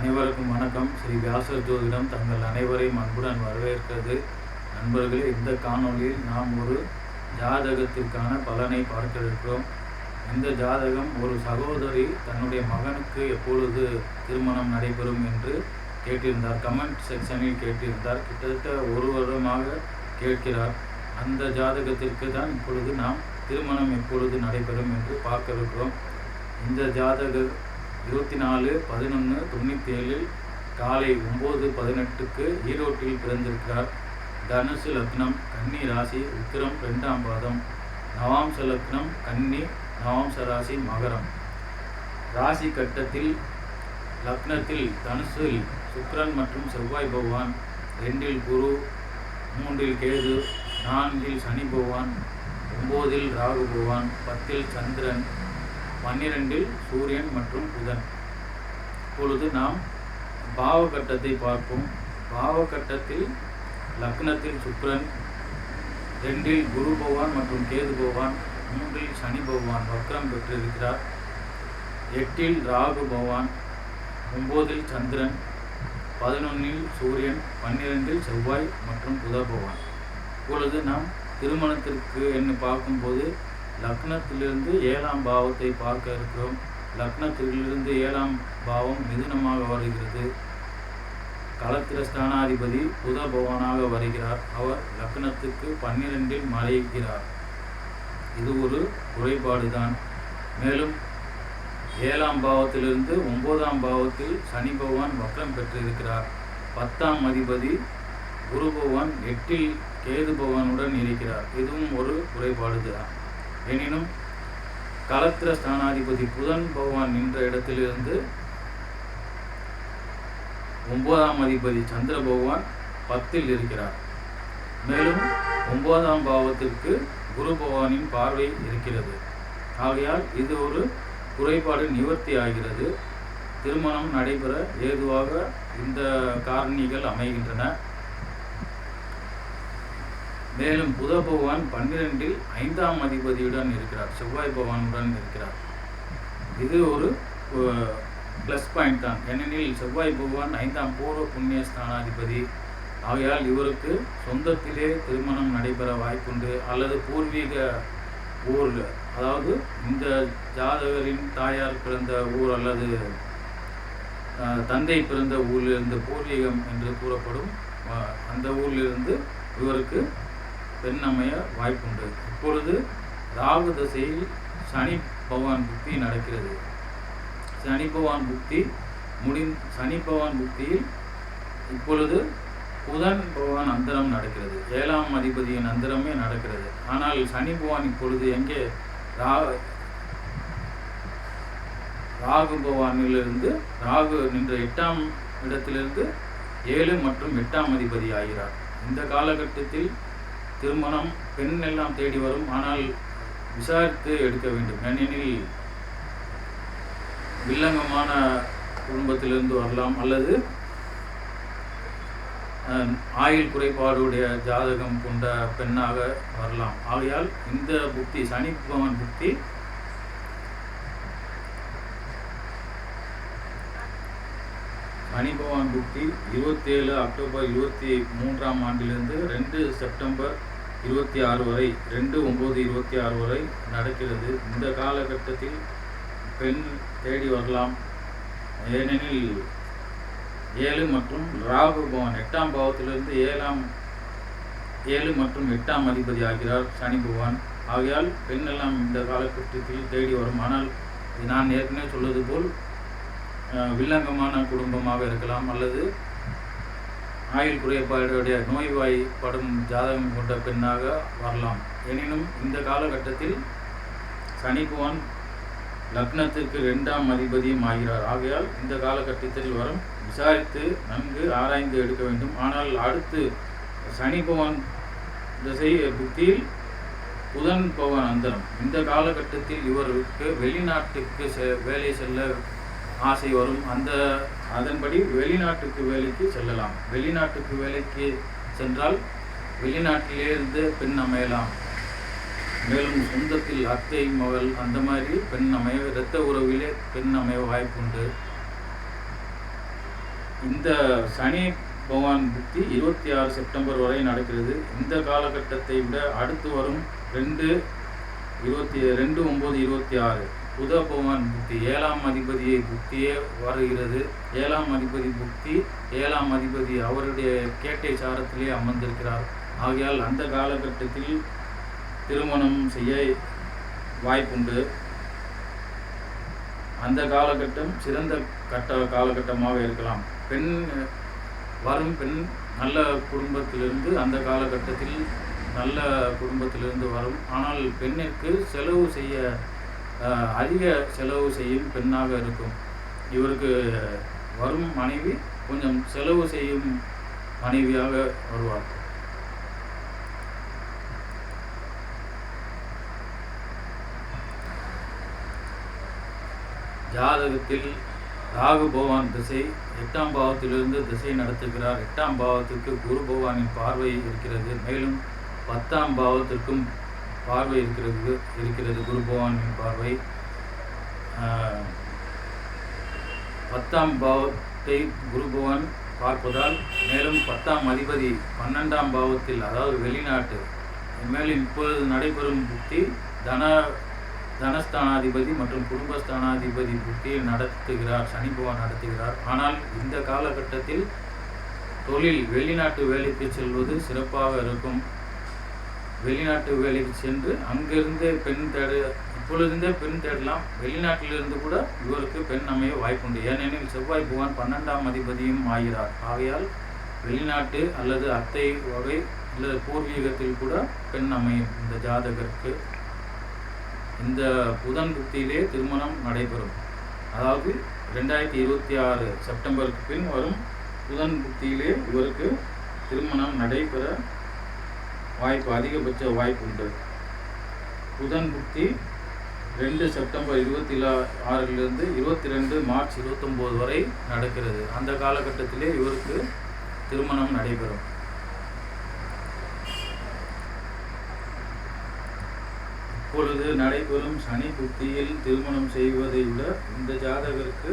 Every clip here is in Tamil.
அனைவருக்கும் வணக்கம். ஸ்ரீ வியாசர் ஜோதிடம் தங்கள் அனைவரையும் அன்புடன் வரவேற்கிறது. நண்பர்களே இந்த காணொளியில் நாம் ஒரு ஜாதகத்திற்கான பலனை பார்க்க இருக்கிறோம் இந்த ஜாதகம் ஒரு சகோதரி தன்னுடைய மகனுக்கு எப்பொழுது திருமணம் நடைபெறும் என்று கேட்டிருந்தார். கமெண்ட் செக்ஷனில் கேட்டிருந்தார். கிட்டத்தட்ட ஒரு வருடமாக கேட்கிறார். அந்த ஜாதகத்திற்கு தான் இப்பொழுது நாம் திருமணம் எப்பொழுது நடைபெறும் என்று பார்க்க இருக்கிறோம் இந்த ஜாதக இருபத்தி நாலு பதினொன்று தொண்ணூற்றி ஏழில் காலை ஒம்பது பதினெட்டுக்கு ஈரோட்டில் பிறந்திருக்கிறார். தனுசு லக்னம் கன்னி ராசி உத்திரம் ரெண்டாம் பாதம். நவாம்ச லக்னம் கன்னி நவாம்ச ராசி மகரம். ராசி கட்டத்தில் லக்னத்தில் தனுசில் சுக்ரன் மற்றும் செவ்வாய் பகவான். ரெண்டில் குரு மூன்றில் கேது நான்கில் சனி பகவான். ஒம்போதில் ராகு பகவான். பத்தில் சந்திரன். பன்னிரெண்டில் சூரியன் மற்றும் புதன். இப்பொழுது நாம் பாவகட்டத்தை பார்ப்போம். பாவகட்டத்தில் லக்னத்தில் சுக்ரன் ரெண்டில் குரு பகவான் மற்றும் கேது பகவான் மூன்றில் சனி பகவான் வக்ரம் பெற்றிருக்கிறார். எட்டில் ராகு பகவான் ஒம்போதில் சந்திரன் பதினொன்னில் சூரியன் பன்னிரெண்டில் செவ்வாய் மற்றும் புத பகவான். இப்பொழுது நாம் திருமணத்திற்கு என்று பார்க்கும்போது லக்னத்திலிருந்து ஏழாம் பாவத்தை பார்க்க இருக்கிறோம். லக்னத்திலிருந்து ஏழாம் பாவம் மிதுனமாக வருகிறது. களத்திர ஸ்தானாதிபதி புத பகவானாக வருகிறார். அவர் லக்னத்துக்கு பன்னிரெண்டில் மறைகிறார். இது ஒரு குறைபாடு தான் மேலும் ஏழாம் பாவத்திலிருந்து ஒன்பதாம் பாவத்தில் சனி பகவான் வக்ரம் பெற்றிருக்கிறார். பத்தாம் அதிபதி குரு பகவான் எட்டில் கேது பகவானுடன் இருக்கிறார். இதுவும் ஒரு குறைபாடு தான் எனினும் களத்திர ஸ்தானாதிபதி புதன் பகவான் நின்ற இடத்திலிருந்து ஒன்பதாம் அதிபதி சந்திர பகவான் பத்தில் இருக்கிறார். மேலும் ஒன்பதாம் பாவத்திற்கு குரு பகவானின் பார்வை இருக்கிறது. ஆகையால் இது ஒரு குறைபாடு நிவர்த்தி ஆகிறது. திருமணம் நடைபெற ஏதுவாக இந்த காரணிகள் அமைகின்றன. மேலும் புத பகவான் பன்னிரெண்டில் ஐந்தாம் அதிபதியுடன் இருக்கிறார். செவ்வாய் பகவானுடன் இருக்கிறார். இது ஒரு ப்ளஸ் பாயிண்ட் தான். ஏனெனில் செவ்வாய் பகவான் ஐந்தாம் பூர்வ புண்ணிய ஸ்தானாதிபதி. ஆகையால் இவருக்கு சொந்தத்திலே திருமணம் நடைபெற வாய்ப்புண்டு. அல்லது பூர்வீக ஊர் அதாவது இந்த ஜாதகரின் தாயார் பிறந்த ஊர் அல்லது தந்தை பிறந்த ஊரிலிருந்து பூர்வீகம் என்று கூறப்படும் அந்த ஊரிலிருந்து இவருக்கு பெண் அமைய வாய்ப்புண்டு. இப்பொழுது ராகு தசையில் சனி பகவான் புக்தி நடக்கிறது. சனி பகவான் புக்தி முடி சனி பகவான் புக்தியில் இப்பொழுது புதன் பகவான் அந்தரம் நடக்கிறது. ஏழாம் அதிபதியின் அந்தரமே நடக்கிறது. ஆனால் சனி பகவான் இப்பொழுது எங்கே? ரா ராகு பகவானிலிருந்து ராகு நின்ற எட்டாம் இடத்திலிருந்து ஏழு மற்றும் எட்டாம் அதிபதி ஆகிறார். இந்த காலகட்டத்தில் திருமணம் பெண் எல்லாம் தேடி வரும். ஆனால் விசாரித்து எடுக்க வேண்டும். ஏனெனில் வில்லங்கமான குடும்பத்திலிருந்து வரலாம். அல்லது ஆயுள் குறைபாடுடைய ஜாதகம் கொண்ட பெண்ணாக வரலாம். ஆகையால் இந்த புக்தி சனி பகவான் புக்தி சனி பகவான் புக்தி இருபத்தேழு அக்டோபர் இருபத்தி மூன்றாம் ஆண்டிலிருந்து ரெண்டு செப்டம்பர் இருபத்தி ஆறு வரை ரெண்டு ஒம்பது இருபத்தி ஆறு வரை நடக்கிறது. இந்த காலகட்டத்தில் பெண் தேடி வரலாம். ஏனெனில் ஏழு மற்றும் ராகு பவன் எட்டாம் பாவத்திலிருந்து ஏழாம் ஏழு மற்றும் எட்டாம் அதிபதி ஆகிறார் சனி பகவான். ஆகையால் பெண்ணெல்லாம் இந்த காலகட்டத்தில் தேடி வரும். ஆனால் நான் ஏற்கனவே சொல்வது போல் வில்லங்கமான குடும்பமாக இருக்கலாம் அல்லது ஆயுள் குறைபாடுடைய நோய்வாய்ப்படும் ஜாதகம் கொண்ட பெண்ணாக வரலாம். எனினும் இந்த காலகட்டத்தில் சனி லக்னத்திற்கு ரெண்டாம் அதிபதியும் ஆகிறார். ஆகையால் இந்த காலகட்டத்தில் வரும் விசாரித்து நன்கு ஆராய்ந்து எடுக்க வேண்டும். ஆனால் அடுத்து சனி பகவான் திசை புத்தியில் புதன் பவன் அந்தரம். இந்த காலகட்டத்தில் இவருக்கு வெளிநாட்டுக்கு செ வேலை செல்ல ஆசை வரும். அந்த அதன்படி வெளிநாட்டுக்கு வேலைக்கு செல்லலாம். வெளிநாட்டுக்கு வேலைக்கு சென்றால் வெளிநாட்டிலிருந்து பெண் அமையலாம். மேலும் சொந்தத்தில் அத்தை மகள் அந்த மாதிரி பெண் அமைய இரத்த உறவிலே பெண் அமைய வாய்ப்புண்டு. இந்த சனி பகவான் புத்தி இருபத்தி ஆறு செப்டம்பர் வரை நடக்கிறது. இந்த காலகட்டத்தை விட அடுத்து வரும் ரெண்டு இருபத்தி ரெண்டு ஒம்பது இருபத்தி ஆறு. புத பகவான் புத்தி ஏழாம் அதிபதியை புத்தியே வருகிறது. ஏழாம் அதிபதி புத்தி ஏழாம் அதிபதி அவருடைய கேட்டை சாரத்திலே அமர்ந்திருக்கிறார். ஆகையால் அந்த காலகட்டத்தில் திருமணம் செய்ய வாய்ப்புண்டு. அந்த காலகட்டம் சிறந்த கட்ட காலகட்டமாக இருக்கலாம். பெண் வரும் பெண் நல்ல குடும்பத்திலிருந்து அந்த காலகட்டத்தில் நல்ல குடும்பத்திலிருந்து வரும். ஆனால் பெண்ணிற்கு செலவு செய்ய அதிக செலவு செய்யும் பெண்ணாக இருக்கும். இவருக்கு வரும் மனைவி கொஞ்சம் செலவு செய்யும் மனைவியாக வருவார். ஜாதகத்தில் ராகு பகவான் திசை எட்டாம் பாவத்திலிருந்து திசை நடத்துகிறார். எட்டாம் பாவத்திற்கு குரு பகவானின் பார்வை இருக்கிறது. மேலும் பத்தாம் பாவத்திற்கும் பார்வை இருக்கிறது இருக்கிறது. குரு பகவானின் பார்வை. பத்தாம் பாவத்தை குரு பகவான் பார்ப்பதால் மேலும் பத்தாம் அதிபதி பன்னெண்டாம் பாவத்தில் அதாவது வெளிநாட்டு மேலும் இப்பொழுது நடைபெறும் புத்தி தன தனஸ்தானாதிபதி மற்றும் குடும்பஸ்தானாதிபதி புத்தியை நடத்துகிறார் சனி பகவான் நடத்துகிறார். ஆனால் இந்த காலகட்டத்தில் தொழில் வெளிநாட்டு வேலைக்கு செல்வது சிறப்பாக இருக்கும். வெளிநாட்டு வேலைக்கு சென்று அங்கிருந்தே பெண் தேட இப்பொழுதுந்தே பெண் தேடலாம். வெளிநாட்டிலிருந்து கூட இவருக்கு பெண் அமைய வாய்ப்புண்டு. ஏனெனில் செவ்வாய் புகான் பன்னெண்டாம் அதிபதியும் ஆகிறார். ஆகையால் வெளிநாட்டு அல்லது அத்தை வகை அல்லது பூர்வீகத்தில் கூட பெண் அமையும். இந்த ஜாதகருக்கு இந்த புதன் புத்தியிலே திருமணம் நடைபெறும். அதாவது ரெண்டாயிரத்தி இருபத்தி ஆறு செப்டம்பருக்கு பின் வரும் புதன் புத்தியிலே இவருக்கு திருமணம் நடைபெற வாய்ப்பு அதிகபட்ச வாய்ப்பு உண்டு புதன் புத்தி ரெண்டு செப்டம்பர் இருபத்தி ஆறிலிருந்து இருபத்தி ரெண்டு மார்ச் இருபத்தொம்போது வரை நடக்கிறது. அந்த காலகட்டத்திலே இவருக்கு திருமணம் நடைபெறும். இப்பொழுது நடைபெறும் சனி புத்தியில் திருமணம் செய்வதை விட இந்த ஜாதகருக்கு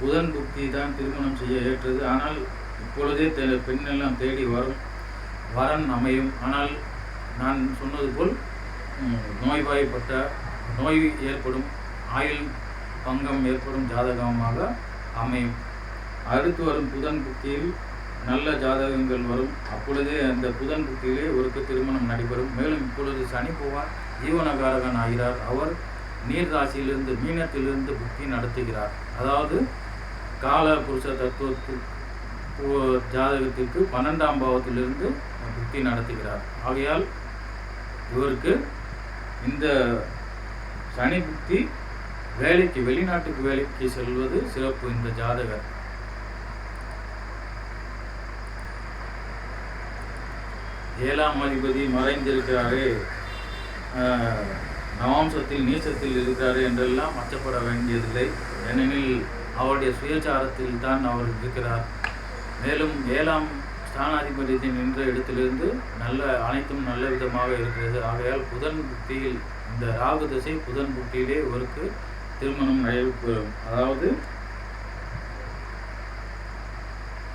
புதன் புத்தி தான் திருமணம் செய்ய ஏற்றது. ஆனால் இப்பொழுதே பெண்ணெல்லாம் தேடி வரும். வரன் அமையும். ஆனால் நான் சொன்னது போல் நோய்வாய்ப்பட்ட நோய் ஏற்படும் ஆயுள் பங்கம் ஏற்படும் ஜாதகமாக அமையும். அடுத்து வரும் புதன் புத்தியில் நல்ல ஜாதகங்கள் வரும். அப்பொழுதே அந்த புதன் புத்தியிலே ஒருக்கு திருமணம் நடைபெறும். மேலும் இப்பொழுது சனி பகவான் ஜீவனகாரகன் ஆகிறார். அவர் நீர் ராசியிலிருந்து மீனத்திலிருந்து புத்தி நடத்துகிறார். அதாவது கால புருஷ தத்துவத்து ஜாதகத்திற்கு பன்னெண்டாம் பாவத்திலிருந்து புத்தி நடத்துகிறார். ஆகையால் இவருக்கு இந்த சனி புத்தி வேலைக்கு வெளிநாட்டுக்கு வேலைக்கு செல்வது சிறப்பு இந்த ஜாதகர். ஏழாம் அதிபதி மறைந்திருக்கிறாரே. நவாம்சத்தில் நீச்சத்தில் இருக்கிறாரு என்றெல்லாம் அச்சப்பட வேண்டியதில்லை. ஏனெனில் அவருடைய சுயச்சாரத்தில் தான் அவர் இருக்கிறார். மேலும் ஏழாம் ஸ்தானாதிபதியத்தின் நின்ற இடத்திலிருந்து நல்ல அனைத்தும் நல்ல விதமாக இருக்கிறது. ஆகையால் புதன் புத்தியில் இந்த ராகு தசை புதன் புத்தியிலே இவருக்கு திருமணம் நடைபெறும் அதாவது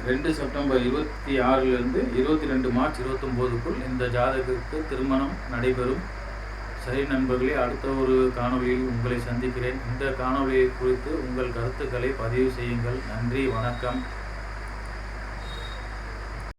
ரெண்டு செப்டம்பர் இருபத்தி ஆறிலிருந்து இருபத்தி ரெண்டு மார்ச் இருபத்தொம்போதுக்குள் இந்த ஜாதகத்துக்கு திருமணம் நடைபெறும். சரி நண்பர்களே அடுத்த ஒரு காணொளியில் உங்களை சந்திக்கிறேன். இந்த காணொளியை குறித்து உங்கள் கருத்துக்களை பதிவு செய்யுங்கள். நன்றி வணக்கம்.